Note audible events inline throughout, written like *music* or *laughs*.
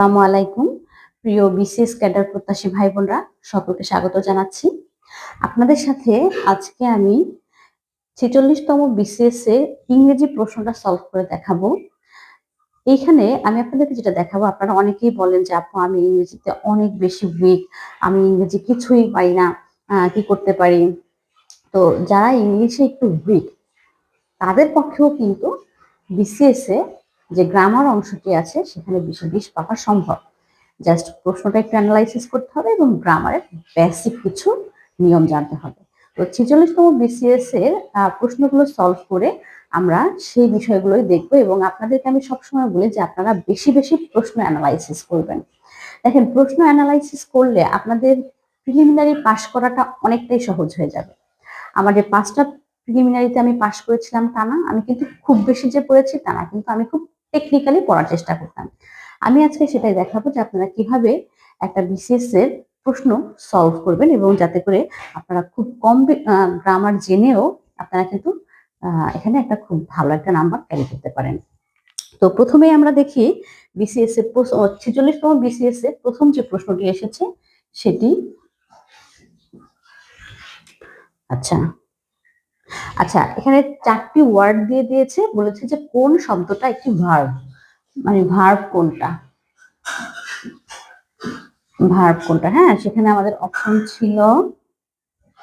আসসালামু আলাইকুম। প্রিয় বিসিএস ক্যাডার প্রত্যাশী ভাই বোনরা সকলকে স্বাগত জানাচ্ছি। আপনাদের সাথে আজকে আমি ছেচল্লিশতম বিসিএস এর ইংরেজি প্রশ্নটা সলভ করে দেখাবো। এইখানে আমি আপনাদেরকে যেটা দেখাবো, আপনারা অনেকেই বলেন যে, আপু, আমি ইংরেজিতে অনেক বেশি উইক আমি ইংরেজি কিছুই পাই না কি করতে পারি? তো যারা ইংলিশে একটু উইক তাদের পক্ষেও কিন্তু বিসিএস এ যে গ্রামার অংশটি আছে, সেখানে বিশে বিশ পাওয়া সম্ভব। জাস্ট প্রশ্নটা একটু অ্যানালাইসিস করতে হবে এবং গ্রামারের বেসিক কিছু নিয়ম জানতে হবে। তো ছেচল্লিশতম বিসিএস এর প্রশ্নগুলো সলভ করে আমরা সেই বিষয়গুলোই দেখব এবং আপনাদেরকে আমি সবসময় বলি যে আপনারা বেশি বেশি প্রশ্ন অ্যানালাইসিস করবেন। দেখেন, প্রশ্ন অ্যানালাইসিস করলে আপনাদের প্রিলিমিনারি পাশ করাটা অনেকটাই সহজ হয়ে যাবে। আমার যে পাঁচটা প্রিলিমিনারিতে আমি পাশ করেছিলাম তা না, আমি কিন্তু খুব বেশি যে পড়েছি তা না, কিন্তু আমি খুব টেকনিক্যালি পড়ার চেষ্টা করতাম। আমি আজকে সেটাই দেখাবো যে আপনারা কীভাবে একটা বিসিএস এর প্রশ্ন সলভ করবেন এবং যাতে করে আপনারা খুব কম গ্রামার জেনেও আপনারা কিন্তু এখানে একটা খুব ভালো একটা নাম্বার ক্যারি করতে পারেন। তো প্রথমেই আমরা দেখি বিসিএস এর ছেচল্লিশতম বিসিএস এর প্রথম যে প্রশ্নটি এসেছে সেটি আচ্ছা আচ্ছা এখানে চারটি ওয়ার্ড দিয়ে দিয়েছে, বলেছে যে কোন শব্দটা একটি ভার্ব মানে ভার্ব কোনটা? ভার্ব কোনটা? হ্যাঁ সেখানে আমাদের অপশন ছিল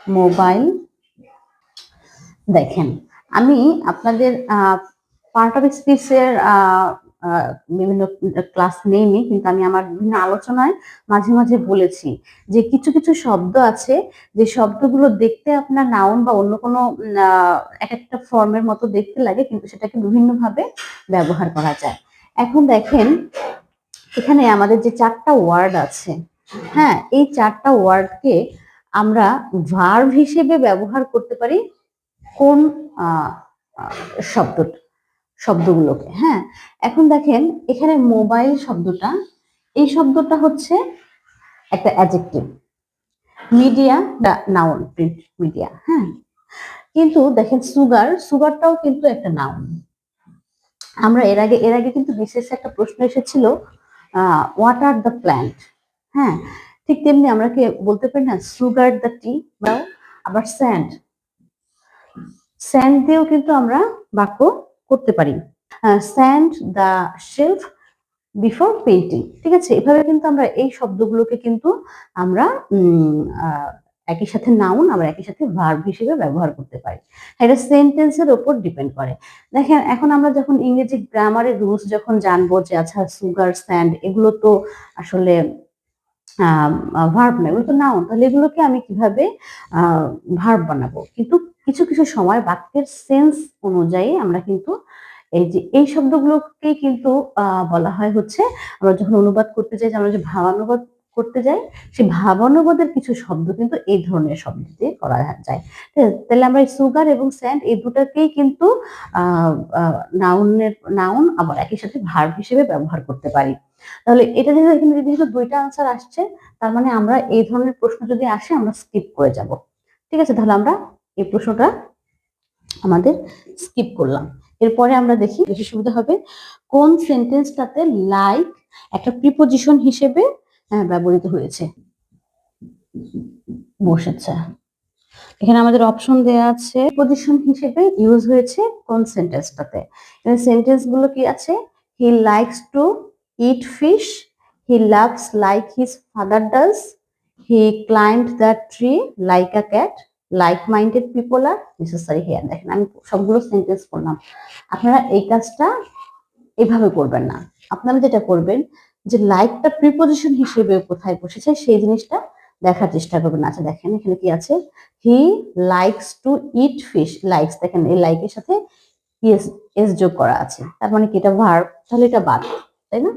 মোবাইল দেখেন, আমি আপনাদের পার্ট অফ স্পিচের বিভিন্ন ক্লাস নেইনি কিন্তু আমি আমার বিভিন্ন আলোচনায় মাঝে মাঝে বলেছি যে কিছু কিছু শব্দ আছে যে শব্দগুলো দেখতে আপনার নাউন বা অন্য কোনো এক একটা ফর্মের মতো দেখতে লাগে কিন্তু সেটাকে বিভিন্নভাবে ব্যবহার করা যায়। এখন দেখেন এখানে আমাদের যে চারটা ওয়ার্ড আছে হ্যাঁ এই চারটা ওয়ার্ডকে আমরা ভার্ভ হিসেবে ব্যবহার করতে পারি কোন আহ, আহ, শব্দ শব্দগুলোকে হ্যাঁ? এখন দেখেন, এখানে মোবাইল শব্দটা, এই শব্দটা হচ্ছে একটা adjective media noun print media হ্যাঁ? কিন্তু দেখেন সুগার সুগারটাও কিন্তু একটা নাউন আমরা এর আগে এর আগে কিন্তু বিশেষ একটা প্রশ্ন এসেছিল হোয়াট আর দ্য প্ল্যান্ট হ্যাঁ? ঠিক তেমনি আমরা কি বলতে পারি না সুগার দ্য টি বা আবার স্যান্ড স্যান্ড দিয়েও কিন্তু আমরা বাক্য করতে পারি। Sand the shelf before painting ঠিক আছে? এভাবে কিন্তু আমরা এই শব্দগুলোকে কিন্তু আমরা একই সাথে নাউন আমরা একই সাথে ভার্ব হিসেবে ব্যবহার করতে পারি। এটা সেন্টেন্সের ওপর ডিপেন্ড করে। দেখেন, এখন আমরা যখন ইংরেজি গ্রামারের রুলস যখন জানব যে আচ্ছা সুগার স্যান্ড এগুলো তো আসলে ভার্ব না, এগুলো তো নাউন তাহলে এগুলোকে আমি কীভাবে ভার্ব বানাবো? কিন্তু কিছু কিছু সময় বাক্যের সেন্স অনুযায়ী আমরা কিন্তু এই যে, এই শব্দগুলোকে কিন্তু বলা হয় হচ্ছে, আমরা যখন অনুবাদ করতে যে আমরা যে ভাবানুবাদ করতে যাই সে ভাবানুবাদের কিছু শব্দ কিন্তু এই ধরনের শব্দ দিয়ে করা যায়? তাহলে আমরা সুগার এবং স্যান্ড এই দুটাকেই কিন্তু নাউনের, নাউন আবার একই সাথে ভার্ব হিসেবে ব্যবহার করতে পারি তাহলে এটা যেহেতু দুইটা আনসার আসছে, তার মানে আমরা এই ধরনের প্রশ্ন যদি আসে, আমরা স্কিপ করে যাব ঠিক আছে, তাহলে আমরা এই প্রশ্নটা আমাদের স্কিপ করলাম। এরপরে আমরা দেখি বেশি সুবিধা হবে। কোন সেন্টেন্সটাতে লাইক একটা প্রিপোজিশন হিসেবে আহ, ব্যবহৃত হয়েছে? বসেছে। এখানে আমাদের অপশন দেওয়া আছে প্রিপোজিশন হিসেবে ইউজ হয়েছে কোন সেন্টেন্সটাতে এখানে সেন্টেন্সগুলো কি আছে? He likes to eat fish he loves like his father does he climb the tree like a cat like minded people are necessary here দেখেন, আমি সবগুলো সেন্টেন্স করলাম আপনারা এই কাজটা এইভাবে করবেন না। আপনারা যেটা করবেন যে লাইকটা প্রিপোজিশন হিসেবে কোথায় বসেছে সেই জিনিসটা দেখার চেষ্টা করবেন। আচ্ছা দেখেন, এখানে কি আছে? He likes to eat fish likes দেখেন, এই লাইকের সাথে এস যোগ করা আছে। তার মানে কি এটা ভার্ব তাহলে এটা বাদ তাই না?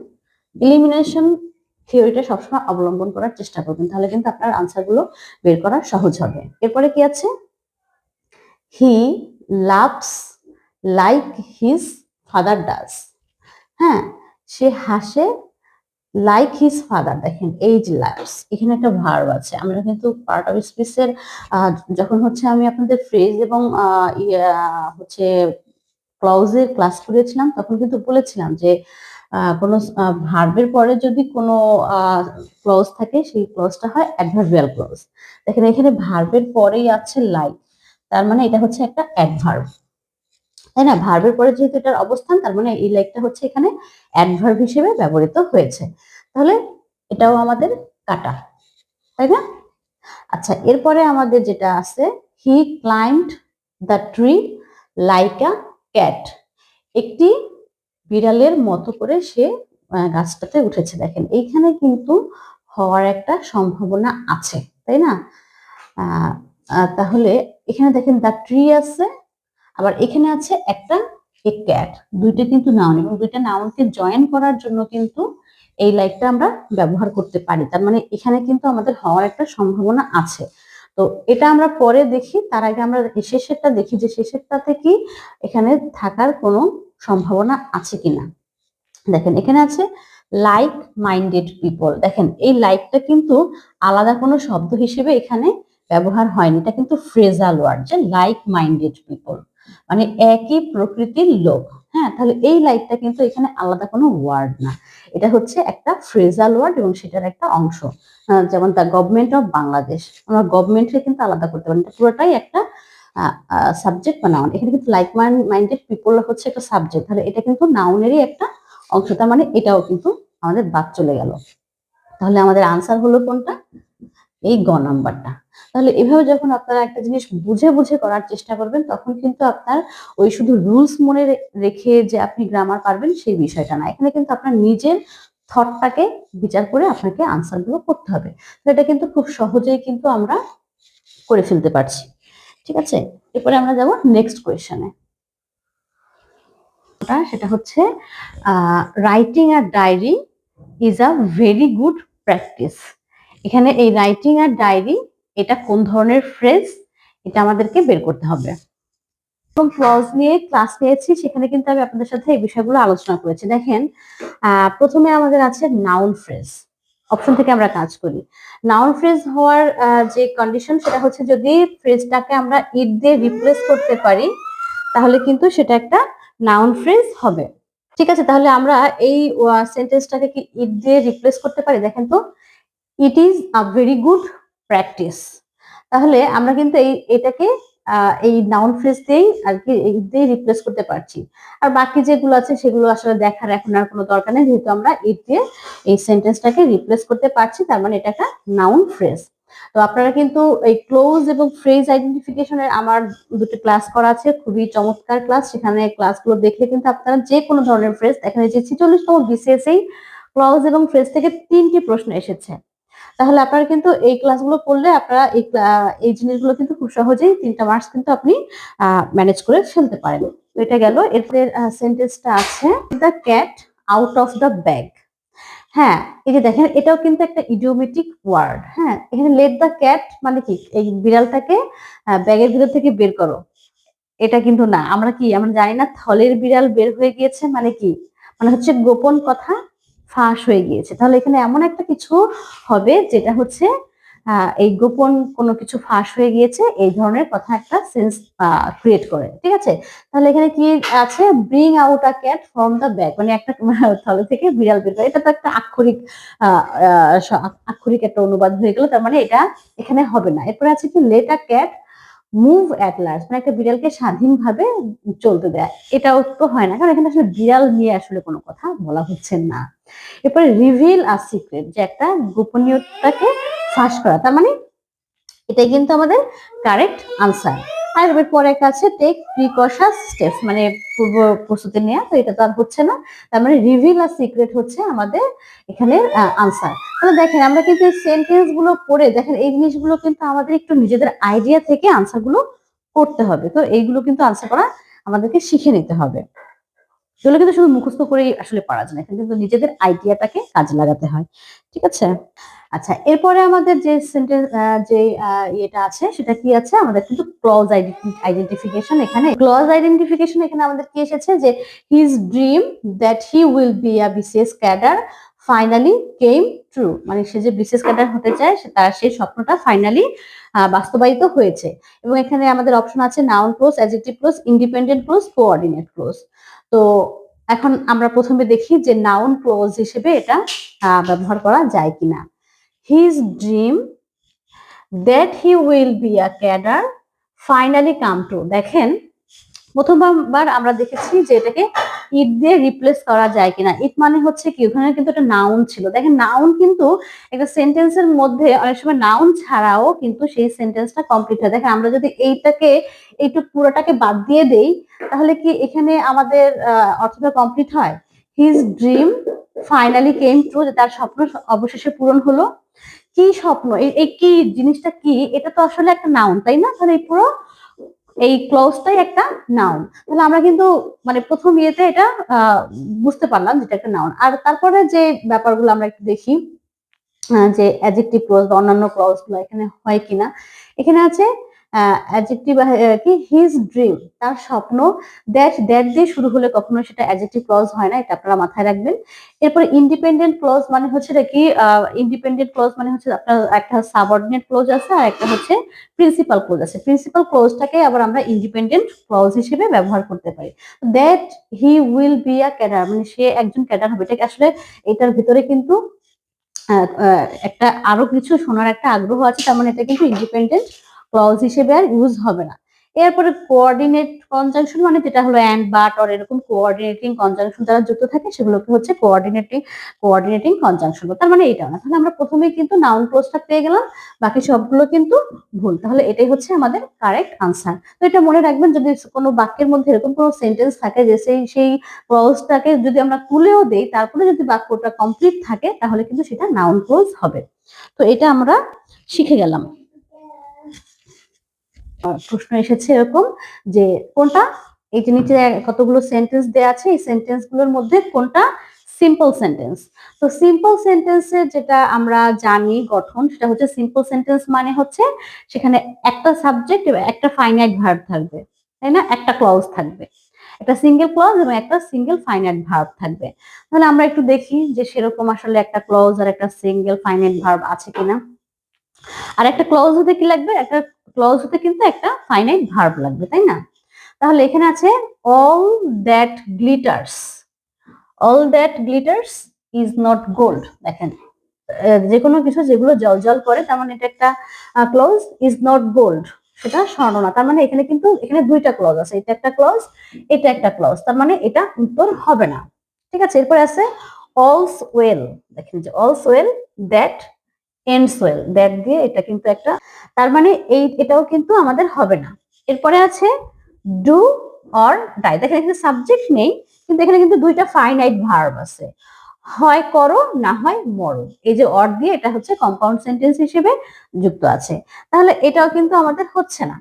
ইলিমিনেশন থিওরিটা সবসময় অবলম্বন করার চেষ্টা করবেন, তাহলে কিন্তু আপনার আনসারগুলো বের করা সহজ হবে। এরপরে কি আছে? He loves like his father does হ্যাঁ সে হাসে লাইক হিজ ফাদার দেখেন এইজ লাভস এখানে একটা ভার্ব আছে। আমরা কিন্তু পার্ট অফ স্পিচের যখন হচ্ছে আমি আপনাদের ফ্রেজ এবং হচ্ছে ক্লজের ক্লাস করেছিলাম, তখন কিন্তু বলেছিলাম যে কোনো ভার্বের পরে যদি কোনো ক্লজ থাকে, সেই ক্লজটা হয় অ্যাডভার্বিয়াল ক্লজ দেখেন, এখানে ভার্বের পরেই আছে লাইক তার মানে এটা হচ্ছে একটা অ্যাডভার্ব তাই না? ভার্বের পরে যেহেতু এটার অবস্থান, তার মানে এই লাইকটা হচ্ছে এখানে অ্যাডভার্ব হিসেবে ব্যবহৃত হয়েছে। তাহলে এটাও আমাদের কাটা, তাই না? আচ্ছা এরপরে আমাদের যেটা আছে he climbed the tree like a cat একটি বিড়ালের মতো করে সে গাছটাতে উঠেছে। দেখেন, এইখানে কিন্তু হওয়ার একটা সম্ভাবনা আছে, তাই না? তাহলে এখানে দেখেন দ্য ট্রি আছে, আবার এখানে আছে একটা এ ক্যাট দুইটা কিন্তু নাউন এবং দুইটা নাউনকে জয়েন করার জন্য কিন্তু এই লাইকটা আমরা ব্যবহার করতে পারি। তার মানে এখানে কিন্তু আমাদের হওয়ার একটা সম্ভাবনা আছে। তো এটা আমরা পরে দেখি, তার আগে আমরা শেষেরটা দেখি যে শেষেরটাতে কি এখানে থাকার কোনো সম্ভাবনা আছে কিনা। দেখেন, এখানে আছে লাইক মাইন্ডেড পিপল দেখেন, এই লাইকটা কিন্তু আলাদা কোনো শব্দ হিসেবে এখানে ব্যবহার হয়নি। এটা কিন্তু ফ্রেজাল ওয়ার্ড যে লাইক মাইন্ডেড পিপল মানে একই প্রকৃতির লোক। হ্যাঁ তাহলে এই লাইকটা কিন্তু এখানে আলাদা কোনো ওয়ার্ড না। এটা হচ্ছে একটা ফ্রেজাল ওয়ার্ড এবং সেটার একটা অংশ। যেমন দ্য গভর্নমেন্ট অফ বাংলাদেশ আমরা গভর্নমেন্টকে কিন্তু আলাদা করতে পারি পুরোটাই একটা সাবজেক্ট বা নাউন এখানে কিন্তু লাইক মাইন্ডেড পিপল হচ্ছে একটা সাবজেক্ট তাহলে এটা কিন্তু নাউনেরই একটা অংশ। তার মানে এটাও কিন্তু আমাদের বাদ চলে গেল। তাহলে আমাদের আনসার হলো কোনটা? এই গ নাম্বারটা। তাহলে এভাবে যখন আপনারা একটা জিনিস বুঝে বুঝে করার চেষ্টা করবেন, তখন কিন্তু আপনার ওই শুধু রুলস মনে রেখে যে আপনি গ্রামার পারবেন সেই বিষয়টা না। এখানে কিন্তু আপনার নিজের থটটাকে বিচার করে আপনাকে আনসারগুলো করতে হবে। তো এটা কিন্তু খুব সহজেই কিন্তু আমরা করে ফেলতে পারছি। ঠিক আছে? এরপরে আমরা যাব নেক্সট কোয়েশনে সেটা হচ্ছে writing R diary is a very good practice এখানে এই রাইটিং আর ডায়েরি এটা কোন ধরনের ফ্রেজ এটা আমাদেরকে বের করতে হবে। এবং ক্লজ নিয়ে ক্লাস নিয়েছি, সেখানে কিন্তু আমি আপনাদের সাথে এই বিষয়গুলো আলোচনা করেছি। দেখেন প্রথমে আমাদের আছে নাউন ফ্রেজ অপশন থেকে আমরা কাজ করি। নাউন ফ্রেজ হওয়ার যে কন্ডিশন সেটা হচ্ছে যদি ফ্রেজটাকে আমরা ইট দিয়ে রিপ্লেস করতে পারি, তাহলে কিন্তু সেটা একটা নাউন ফ্রেজ হবে। ঠিক আছে, তাহলে আমরা এই সেন্টেন্সটাকে কি ইট দিয়ে রিপ্লেস করতে পারি? দেখেন তো it is a very good practice তাহলে আমরা কিন্তু এই, এটাকে এই নাউন ফ্রেজ দিয়েই আর কি দিয়ে রিপ্লেস করতে পারছি। আর বাকি যেগুলো আছে সেগুলো আসলে দেখার এখন আর কোনো দরকার নেই, যেহেতু আমরা ইট দিয়ে এই সেন্টেন্সটাকে রিপ্লেস করতে পারছি, তার মানে এটা একটা নাউন ফ্রেজ তো আপনারা কিন্তু এই ক্লোজ এবং ফ্রেজ আইডেন্টিফিকেশনের আমার দুটো ক্লাস করা আছে, খুবই চমৎকার ক্লাস সেখানে ক্লাসগুলো দেখলে কিন্তু আপনারা যে কোনো ধরনের ফ্রেজ এখানে যে ছিচল্লিশতম বিসিএস এই ক্লজ এবং ফ্রেজ থেকে তিনটি প্রশ্ন এসেছে। তাহলে আপনারা কিন্তু এই ক্লাসগুলো করলে আপনারা এই এই জিনিসগুলো কিন্তু খুব সহজেই তিনটা মার্কস কিন্তু আপনি ম্যানেজ করে ফেলতে পারেন। এটা গেল, এরপরে সেন্টেন্সটা আছে the cat out of the bag হ্যাঁ এই যে দেখেন, এটাও কিন্তু একটা ইডিওমেটিক ওয়ার্ড হ্যাঁ। এখানে লেট দ্য ক্যাট মানে কি? এই বিড়ালটাকে ব্যাগের ভিতর থেকে বের করো। এটা কিন্তু না। আমরা কি, আমরা জানি না থলের বিড়াল বের হয়ে গিয়েছে মানে কি? মানে হচ্ছে গোপন কথা। ফাঁস হয়ে গিয়েছে। তাহলে এখানে এমন একটা কিছু হবে যেটা হচ্ছে এই গোপন কোনো কিছু ফাঁস হয়ে গিয়েছে, এই ধরনের কথা একটা সেন্স ক্রিয়েট করে, ঠিক আছে? তাহলে এখানে কি আছে? Bring out a cat from the bag মানে একটা *laughs* থলে থেকে বিড়াল বের করে। এটা তো একটা আক্ষরিক আক্ষরিক একটা অনুবাদ হয়ে গেল, তার মানে এটা এখানে হবে না। এরপরে আছে কি? Let a cat move at large মানে একটা বিড়ালকে স্বাধীনভাবে চলতে দেয়। এটাও তো হয় না, কারণ এখানে আসলে বিড়াল নিয়ে আসলে কোনো কথা বলা হচ্ছে না। এরপরে রিভিল আর সিক্রেট যে একটা গোপনীয়তাকে ফাঁস করা। তার মানে এটাই কিন্তু আমাদের কারেক্ট আনসার আর পরে কাছে টেক প্রিকশাস স্টেপ মানে পূর্ব প্রস্তুতি নেওয়া তো এটা তো আর হচ্ছে না। তার মানে রিভিল আর সিক্রেট হচ্ছে আমাদের এখানে আনসার তাহলে দেখেন, আমরা কিন্তু সেন্টেন্সগুলো পড়ে, দেখেন, এই জিনিসগুলো কিন্তু আমাদের একটু নিজেদের আইডিয়া থেকে আনসারগুলো করতে হবে। তো এইগুলো কিন্তু আনসার করা আমাদেরকে শিখে নিতে হবে। এগুলো কিন্তু শুধু মুখস্থ করেই আসলে পারা যায় না। এখানে কিন্তু নিজেদের আইডিয়াটাকে কাজে লাগাতে হয়। ঠিক আছে? আচ্ছা এরপরে আমাদের যে সেন্টেন্স যে ইয়েটা আছে, সেটা কি আছে? আমাদের কিন্তু ক্লজ আইডেন্টিফিকেশন এখানে। ক্লজ আইডেন্টিফিকেশন এখানে আমাদের কি এসেছে? যে his dream that he will be a BCS cadre finally came true মানে সে যে বিসিএস ক্যাডার হতে চায় তার সেই স্বপ্নটা ফাইনালি বাস্তবায়িত হয়েছে। এবং এখানে আমাদের অপশন আছে noun clause adjective clause independent clause coordinate clause তো এখন আমরা প্রথমে দেখি যে নাউন ক্লোজ হিসেবে এটা ব্যবহার করা যায় কিনা। His dream that he will be a cadre finally come to দেখেন, প্রথমবার আমরা দেখেছি যে এটাকে ইট দিয়ে রিপ্লেস করা যায় কিনা? ইট মানে হচ্ছে কি, ওখানে কিন্তু একটা নাউন ছিল। দেখেন নাউন কিন্তু একটা সেন্টেন্সের মধ্যে অনেক সময় নাউন ছাড়াও কিন্তু সেই সেন্টেন্সটা কমপ্লিট হয়। দেখেন আমরা যদি এইটাকে এইটুক পুরোটাকে বাদ দিয়ে দেই, তাহলে কি এখানে আমাদের অর্থটা কমপ্লিট হয়? His dream finally came true যে তার স্বপ্ন অবশেষে পূরণ হলো। কি স্বপ্ন? এই কি জিনিসটা কি? এটা তো আসলে একটা নাউন তাই না? তাহলে এই পুরো এই ক্লোজটাই একটা নাউন তাহলে আমরা কিন্তু মানে প্রথম ইয়েতে এটা বুঝতে পারলাম যেটা একটা নাউন আর তারপরে যে ব্যাপারগুলো আমরা একটু দেখি যে অ্যাজেক্টিভ ক্লজ বা অন্যান্য ক্লজগুলো এখানে হয় কিনা, এখানে আছে অ্যাডজেক্টিভ কি? হিজ ড্রিম তার স্বপ্ন দ্যাট দ্যাট দিয়ে শুরু হলে কখনো সেটা অ্যাডজেক্টিভ ক্লজ হয় না, এটা আপনারা মাথায় রাখবেন। এরপরে ইন্ডিপেন্ডেন্ট ক্লজ মানে হচ্ছে এটা কি? ইন্ডিপেন্ডেন্ট ক্লজ মানে হচ্ছে আপনার একটা সাবঅর্ডিনেট ক্লজ আছে আর একটা হচ্ছে প্রিন্সিপাল ক্লোজ আছে। প্রিন্সিপাল ক্লোজটাকে আবার আমরা ইন্ডিপেন্ডেন্ট ক্লজ হিসেবে ব্যবহার করতে পারি। That he will be a cadre মানে সে একজন ক্যাডার হবে। এটাকে আসলে এটার ভিতরে কিন্তু একটা আরও কিছু শোনার একটা আগ্রহ আছে, তার মানে এটা কিন্তু ইন্ডিপেন্ডেন্ট ক্লজ হিসেবে আর ইউজ হবে না। এরপরে কোঅর্ডিনেট কনজাংশন মানে যেটা হলো অ্যান্ড বাট অর এরকম কোঅর্ডিনেটিং কনজাংশন দ্বারা যুক্ত থাকে, সেগুলোকে হচ্ছে কোঅর্ডিনেটিং কোঅর্ডিনেটিং কনজাংশন তার মানে এটা না। তাহলে আমরা প্রথমে কিন্তু নাউন ক্লোজটা পেয়ে গেলাম, বাকি সবগুলো কিন্তু ভুল। তাহলে এটাই হচ্ছে আমাদের কারেক্ট আনসার তো এটা মনে রাখবেন, যদি কোনো বাক্যের মধ্যে এরকম কোনো সেন্টেন্স থাকে যে সেই সেই ক্লজটাকে যদি আমরা তুলেও দেই, তারপরে যদি বাক্যটা কমপ্লিট থাকে, তাহলে কিন্তু সেটা নাউন ক্লোজ হবে। তো এটা আমরা শিখে গেলাম। প্রশ্ন এসেছে এরকম যে কোনটা? এই যে নিচে কতগুলো সেন্টেন্স দেওয়া আছে, এই সেন্টেন্সগুলোর মধ্যে কোনটা সিম্পল সেন্টেন্স তো সিম্পল সেন্টেন্সের যেটা আমরা জানি গঠন, সেটা হচ্ছে সিম্পল সেন্টেন্স মানে হচ্ছে সেখানে একটা সাবজেক্ট এবং একটা ফাইনাইট ভার্ব থাকবে, তাই না? একটা ক্লজ থাকবে। একটা সিঙ্গেল ক্লজ এবং একটা সিঙ্গেল ফাইনাইট ভার্ব থাকবে। তাহলে আমরা একটু দেখি যে সেরকম আসলে একটা ক্লজ আর একটা সিঙ্গেল ফাইনাইট ভার্ব আছে কিনা। আর একটা ক্লজ হতে কি লাগবে? একটা ক্লজ হতে কিন্তু একটা ফাইনাইট ভার্ব লাগবে, তাই না? তাহলে এখানে আছে all that glitters all that glitters is not gold দেখেন যে কোনো কিছু যেগুলো জল জল করে, তার মানে এটা একটা ক্লজ ইজ নট গোল্ড সেটা স্বর্ণ না। তার মানে এখানে কিন্তু, এখানে দুইটা ক্লজ আছে, এটা একটা ক্লজ এটা একটা ক্লজ তার মানে এটা উত্তর হবে না। ঠিক আছে, এরপরে আছে অলস ওয়েল দেখেন যে all's well that ends well that দিয়ে এটা কিন্তু একটা, তার মানে এই, এটাও কিন্তু আমাদের হবে না। এরপরে আছে ডু অর ডাই দেখেন এখানে সাবজেক্ট নেই, কিন্তু এখানে কিন্তু দুইটা ফাইনাইট ভার্ব আছে। হয় করো, না হয় মরো। এই যে অর দিয়ে এটা হচ্ছে কম্পাউন্ড সেন্টেন্স হিসেবে যুক্ত আছে। তাহলে এটাও কিন্তু আমাদের হচ্ছে না,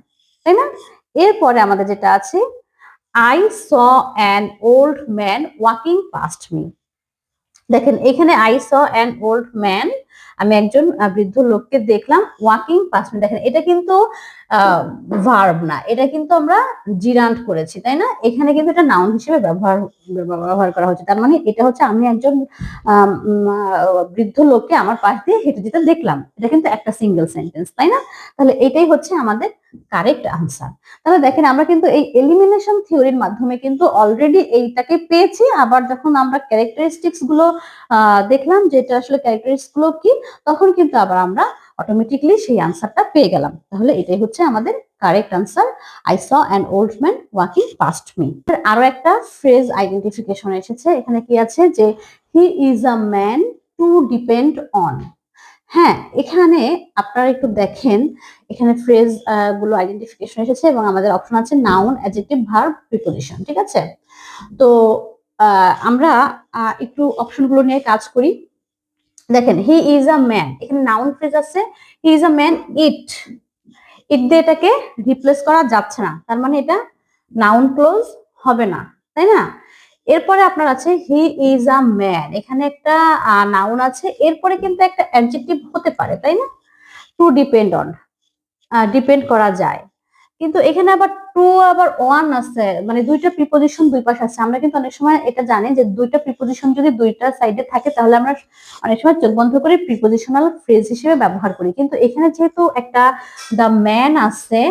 তাই না? এরপরে আমাদের যেটা আছে I saw an old man walking past me দেখেন এখানে I saw an old man আমি একজন বৃদ্ধ লোককে দেখলাম ওয়াকিং পাসমেন্ট দেখেন, এটা কিন্তু ভার্ব না। এটা কিন্তু আমরা জিরান্ট করেছি, তাই না? এখানে কিন্তু এটা নাউন হিসেবে ব্যবহার ব্যবহার করা হচ্ছে। তার মানে এটা হচ্ছে আমি একজন বৃদ্ধ লোককে আমার পাশ দিয়ে হেঁটে যেতে দেখলাম। এটা কিন্তু একটা সিঙ্গেল সেন্টেন্স তাই না? তাহলে এটাই হচ্ছে আমাদের কারেক্ট আনসার তাহলে দেখেন আমরা কিন্তু এই এলিমিনেশন থিওরির মাধ্যমে কিন্তু অলরেডি এইটাকে পেয়েছি। আবার যখন আমরা ক্যারেক্টারিস্টিক্সগুলো দেখলাম যে এটা আসলে ক্যারেক্টারিস্টিক্সগুলো কি, তখন কিন্তু আবার আমরা অটোমেটিকলি সেই আনসারটা পেয়ে গেলাম। তাহলে এটাই হচ্ছে আমাদের correct answer I saw an old man walking past me আরও একটা ফ্রেজ আইডেন্টিফিকেশন এসেছে। এখানে কি আছে? যে he is a man to depend on হ্যাঁ এখানে আপনারা একটু দেখেন, এখানে ফ্রেজগুলো আইডেন্টিফিকেশন এসেছে এবং আমাদের অপশন আছে নাউন অ্যাডজেক্টিভ ভার্ব প্রিপোজিশন ঠিক আছে? তো আমরা একটু অপশনগুলো নিয়ে কাজ করি। দেখেন হি ইজ আ ম্যান এখানে নাউন ফ্রেজ আছে হি ইজ আ ম্যান ইট ইট দিয়ে এটাকে রিপ্লেস করা যাচ্ছে না, তার মানে এটা নাউন ক্লোজ হবে না, তাই না? এরপরে আপনার আছে হি ইজ আ ম্যান এখানে একটা নাউন আছে। এরপরে কিন্তু একটা অ্যাডজেক্টিভ হতে পারে, তাই না? টু ডিপেন্ড অন ডিপেন্ড করা যায়। কিন্তু এখানে আবার টু আবার ওয়ান আছে। মানে দুইটা প্রিপোজিশন দুই পাশে আছে। আমরা কিন্তু অনেক সময় এটা জানি যে দুইটা প্রিপোজিশন যদি দুইটা সাইডে থাকে, তাহলে আমরা অনেক সময় চোখ বন্ধ করে প্রিপোজিশনাল ফ্রেজ হিসেবে ব্যবহার করি। কিন্তু এখানে যেহেতু একটা দ্য ম্যান আছে,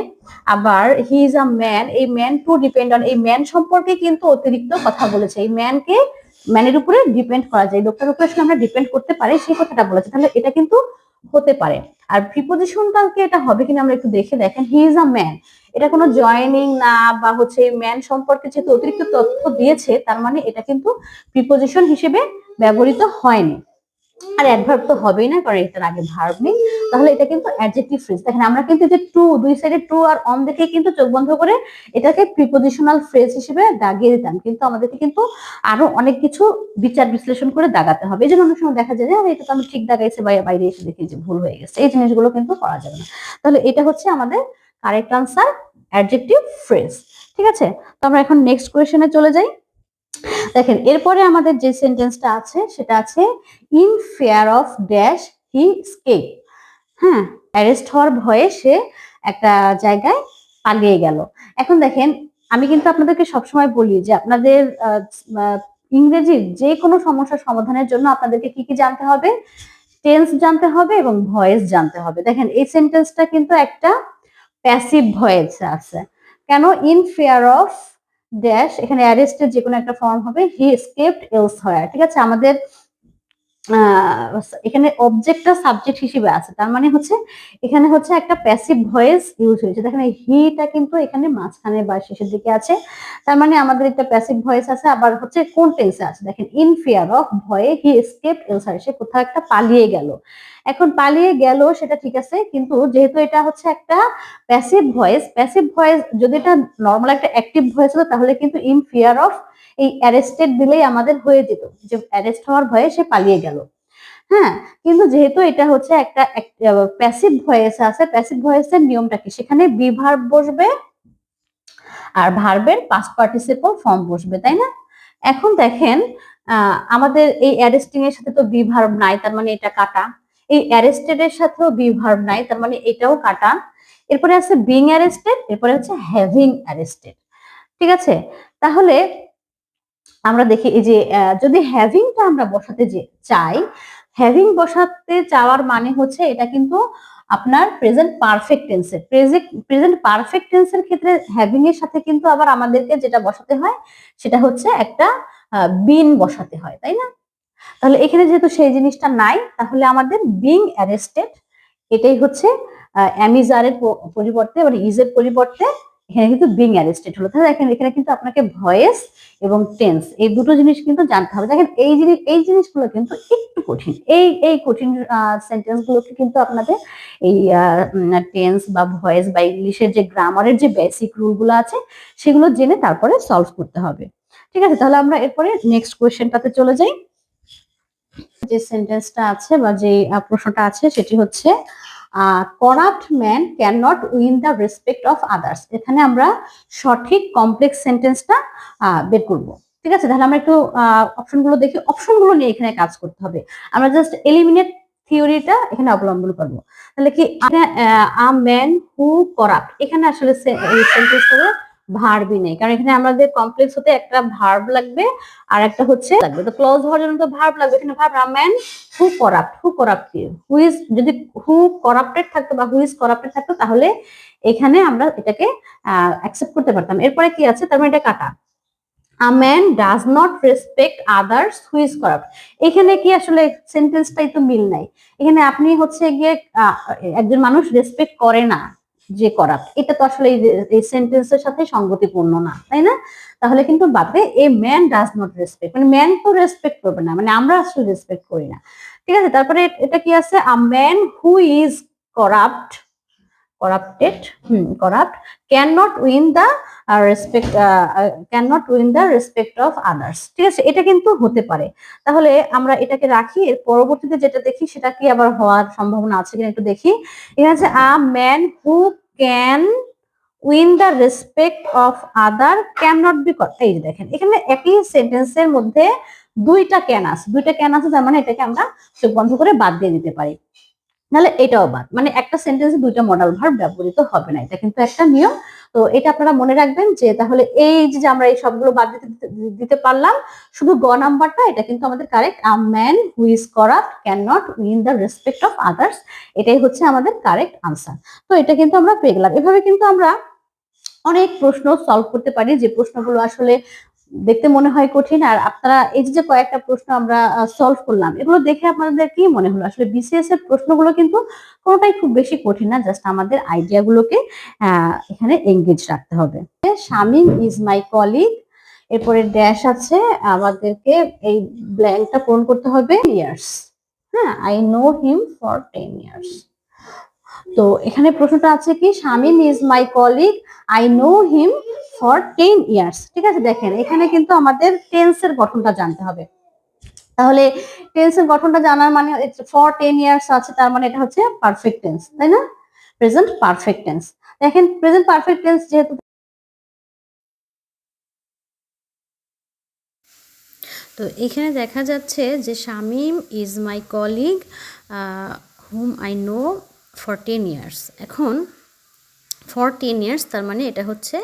আবার হি ইজ আ ম্যান এই ম্যান টু ডিপেন্ড অন এই ম্যান সম্পর্কে কিন্তু অতিরিক্ত কথা বলেছে। এই ম্যানকে ম্যানের উপরে ডিপেন্ড করা যায়। লোকটার উপরে আসলে আমরা ডিপেন্ড করতে পারি, সেই কথাটা বলেছে। তাহলে এটা কিন্তু হতে পারে। আর প্রিপোজিশন কালকে এটা হবে কিনা আমরা একটু দেখে দেখেন। হি ইজ আ ম্যান এটা কোনো জয়েনিং না বা হচ্ছে ম্যান সম্পর্কে যেহেতু অতিরিক্ত তথ্য দিয়েছে, তার মানে এটা কিন্তু প্রিপোজিশন হিসেবে ব্যবহৃত হয়নি। আর অ্যাডভার্ব তো হবেই না, কারণ এটার আগে ভার্ব নেই। তাহলে এটা কিন্তু অ্যাডজেক্টিভ ফ্রেজ দেখেন, আমরা কিন্তু যে টু দুই সাইডে টু আর অন দেখে কিন্তু চোখ বন্ধ করে এটাকে প্রিপোজিশনাল ফ্রেজ হিসেবে দাগিয়ে দিতাম। কিন্তু আমাদেরকে কিন্তু আরও অনেক কিছু বিচার বিশ্লেষণ করে দাগাতে হবে। এই জন্য অনেক সময় দেখা যায় যে এটা তো আমি ঠিক দাগাইছে, বা বাইরে এসে দেখি যে ভুল হয়ে গেছে। এই জিনিসগুলো কিন্তু করা যাবে না। তাহলে এটা হচ্ছে আমাদের কারেক্ট আনসার অ্যাডজেক্টিভ ফ্রেজ ঠিক আছে? তো আমরা এখন নেক্সট কোয়েশনে চলে যাই। দেখেন, এরপরে আমাদের যে সেন্টেন্সটা আছে, সেটা আছে in fear of dash he escape হ্যাঁ অ্যারেস্ট হওয়ার ভয়ে সে একটা জায়গায় পালিয়ে গেল। এখন দেখেন, আমি কিন্তু আপনাদেরকে সবসময় বলি যে আপনাদের ইংরেজির যে কোনো সমস্যার সমাধানের জন্য আপনাদেরকে কি কি জানতে হবে? টেন্স জানতে হবে এবং ভয়েস জানতে হবে। দেখেন, এই সেন্টেন্সটা কিন্তু একটা প্যাসিভ ভয়েস আছে। কেন? ইন ফেয়ার অফ ড্যাশ এখানে অ্যারেস্টের যে কোনো একটা ফর্ম হবে হি স্কেপড এলস হয় ঠিক আছে? আমাদের এখানে অবজেক্টটা সাবজেক্ট হিসেবে আছে, তার মানে হচ্ছে, এখানে হচ্ছে একটা প্যাসিভ ভয়েস ইউজ হয়েছে। দেখেন হিটা কিন্তু এখানে মাঝখানে বা শেষের দিকে আছে, তার মানে আমাদের একটা প্যাসিভ ভয়েস আছে, আবার হচ্ছে কোন টেন্সে আছে। দেখেন ইন ফিয়ার অফ ভয়ে হি স্কেপড এলস হয় সে কোথাও একটা পালিয়ে গেল। এখন পালিয়ে গেল, সেটা ঠিক আছে, কিন্তু যেহেতু এটা হচ্ছে একটা প্যাসিভ ভয়েস প্যাসিভ ভয়েস যদি এটা নর্মাল একটা অ্যাক্টিভ ভয়েস হতো, তাহলে কিন্তু ইন ফিয়ার অফ এই অ্যারেস্টেড দিলেই আমাদের হয়ে যেত, যে অ্যারেস্ট হওয়ার ভয়ে সে পালিয়ে গেল। হ্যাঁ কিন্তু যেহেতু এটা হচ্ছে একটা প্যাসিভ ভয়েস আছে প্যাসিভ ভয়েসের নিয়মটা কি সেখানে বি ভার্ব বসবে আর ভার্বের পাস্ট পার্টিসিপল ফর্ম বসবে, তাই না? এখন দেখেন আমাদের এই অ্যারেস্টিং এর সাথে তো বি ভার্ব নাই, তার মানে এটা কাটা। এই অ্যারেস্টেড এর সাথেও বি ভার্ব নাই, তার মানে এটাও কাটা। এরপরে আছে বিং অ্যারেস্টেড এরপরে হচ্ছে হ্যাভিং অ্যারেস্টেড ঠিক আছে? তাহলে আমরা দেখি এই যে যদি হ্যাভিংটা আমরা বসাতে যে চাই হ্যাভিং বসাতে চাওয়ার মানে হচ্ছে এটা কিন্তু আপনার প্রেজেন্ট পারফেক্ট টেন্সের প্রেজেন্ট পারফেক্ট টেন্সের ক্ষেত্রে হ্যাভিং এর সাথে কিন্তু আবার আমাদেরকে যেটা বসাতে হয়, সেটা হচ্ছে একটা বিন বসাতে হয়, তাই না? তাহলে এখানে যেহেতু সেই জিনিসটা নাই, তাহলে আমাদের বিং অ্যারেস্টেড এটাই হচ্ছে অ্যামিজারের পরিবর্তে মানে ইজের পরিবর্তে এখানে কিন্তু বিং অ্যারেস্টেড হলো। তাহলে দেখেন, এখানে কিন্তু আপনাকে ভয়েস এবং টেন্স এই দুটো জিনিস কিন্তু জানতে হবে। দেখেন, এই জিনিস এই জিনিসগুলো কিন্তু একটু কঠিন। এই এই কঠিন সেন্টেন্স গুলোকে কিন্তু আপনাদের এই টেন্স বা ভয়েস বা ইংলিশের যে গ্রামারের যে বেসিক রুলগুলো আছে, সেগুলো জেনে তারপরে সলভ করতে হবে। ঠিক আছে, তাহলে আমরা এরপরে নেক্সট কোয়েশ্চেনটাতে চলে যাই। যে সেন্টেন্সটা আছে বা যে প্রশ্নটা আছে সেটি হচ্ছে corrupt man can not win the respect of others এখানে আমরা সঠিক কমপ্লেক্স সেন্টেন্সটা বের করব। ঠিক আছে? তাহলে আমরা একটু অপশনগুলো দেখি। অপশনগুলো নিয়ে এখানে কাজ করতে হবে। আমরা জাস্ট এলিমিনেট থিওরিটা এখানে অবলম্বন করব। তাহলে কি আ ম্যান হু করাপ্ট এখানে আসলে সে- এই সেন্টেন্সটা ভার্বই নেই। কারণ এখানে আমাদের কমপ্লেক্স হতে একটা ভার্ব লাগবে আর একটা হচ্ছে লাগবে। তো ক্লজ হওয়ার জন্য তো ভার্ব লাগবে। এখানে verb man who corrupt who corrupt who is যদি হু করাপ্টেড থাকতো বা হু ইজ করাপ্টেড থাকতো, তাহলে এখানে আমরা এটাকে অ্যাকসেপ্ট করতে পারতাম। এরপরে কি আছে? তার মানে এটা কাটা। A man does not respect others who is corrupt এখানে কি আসলে সেন্টেন্সটাই তো মিল নাই। এখানে আপনি হচ্ছে গিয়ে একজন মানুষ রেসপেক্ট করে না। যে করাপ্ট এটা তো আসলে এই- সেন্টেন্স এর সাথে সঙ্গতিপূর্ণ না, তাই না? তাহলে কিন্তু বাপে a man does not respect মানে ম্যান তো রেসপেক্ট করবে না মানে আমরা আসলে রেসপেক্ট করি না। ঠিক আছে? তারপরে এটা কি আছে? A man who is corrupt corrupted hmm corrupt can not win the respect can not win the respect of others ঠিক আছে, এটা কিন্তু হতে পারে। তাহলে আমরা এটাকে রাখি, এর পরবর্তীতে যেটা দেখি সেটা কি আবার হওয়ার সম্ভাবনা আছে কিনা একটু দেখি। এখানে আছে a man who can win the respect of other can not be এই যে দেখেন, এখানে একই সেন্টেন্সের মধ্যে দুইটা ক্যান আছে। দুইটা ক্যান আছে, তার মানে এটাকে আমরা চোখ বন্ধ করে বাদ দিয়ে দিতে পারি। তাহলে এটাও বাদ। মানে একটা সেন্টেন্সে দুইটা মডাল ভার্ব ব্যবহৃত হবে না, এটা কিন্তু একটা নিয়ম। তো এটা আপনারা মনে রাখবেন যে তাহলে এই যে আমরা এই সবগুলো বাদ দিতে পারলাম, শুধু গ নাম্বারটা, এটা কিন্তু আমাদের correct a man who is corrupt can not win the respect of others এটাই হচ্ছে আমাদের কারেক্ট আনসার তো এটা কিন্তু আমরা পেয়ে গেলাম। এভাবে কিন্তু আমরা অনেক প্রশ্ন সলভ করতে পারি, যে প্রশ্নগুলো আসলে দেখতে মনে হয় কঠিন। আর আপনারা এই যে কয়েকটা প্রশ্ন আমরা সলভ করলাম এগুলো দেখে আপনাদের কি মনে হলো? আসলে বিসিএস এর প্রশ্নগুলো কিন্তু কোনোটাই খুব বেশি কঠিন না জাস্ট আমাদের আইডিয়াগুলোকে আহ, এখানে এঙ্গেজ রাখতে হবে। শামিম ইজ মাই কলিগ এরপরে ড্যাশ আছে আমাদেরকে এই ব্ল্যাঙ্কটা পূরণ করতে হবে ইয়ার্স হ্যাঁ I know him for ten years তো এখানে প্রশ্নটা আছে কি, Shamim is my colleague I know him for ten years ঠিক আছে, দেখেন, এখানে কিন্তু আমাদের টেন্সের গঠনটা জানতে হবে। তাহলে টেন্সের গঠনটা জানার মানে ফর টেন ইয়ার্স আছে, তার মানে এটা হচ্ছে পারফেক্ট টেন্স তাই না? প্রেজেন্ট পারফেক্ট টেন্স দেখেন প্রেজেন্ট পারফেক্ট টেন্স যেহেতু তো এখানে দেখা যাচ্ছে যে Shamim is my colleague hmm I know for ten years এখন ফর টেন ইয়ার্স তার মানে এটা হচ্ছে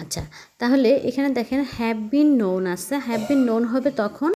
আচ্ছা তাহলে এখানে দেখেন হ্যাভ বিন নোন আছে। হ্যাভ বিন নোন হবে তখন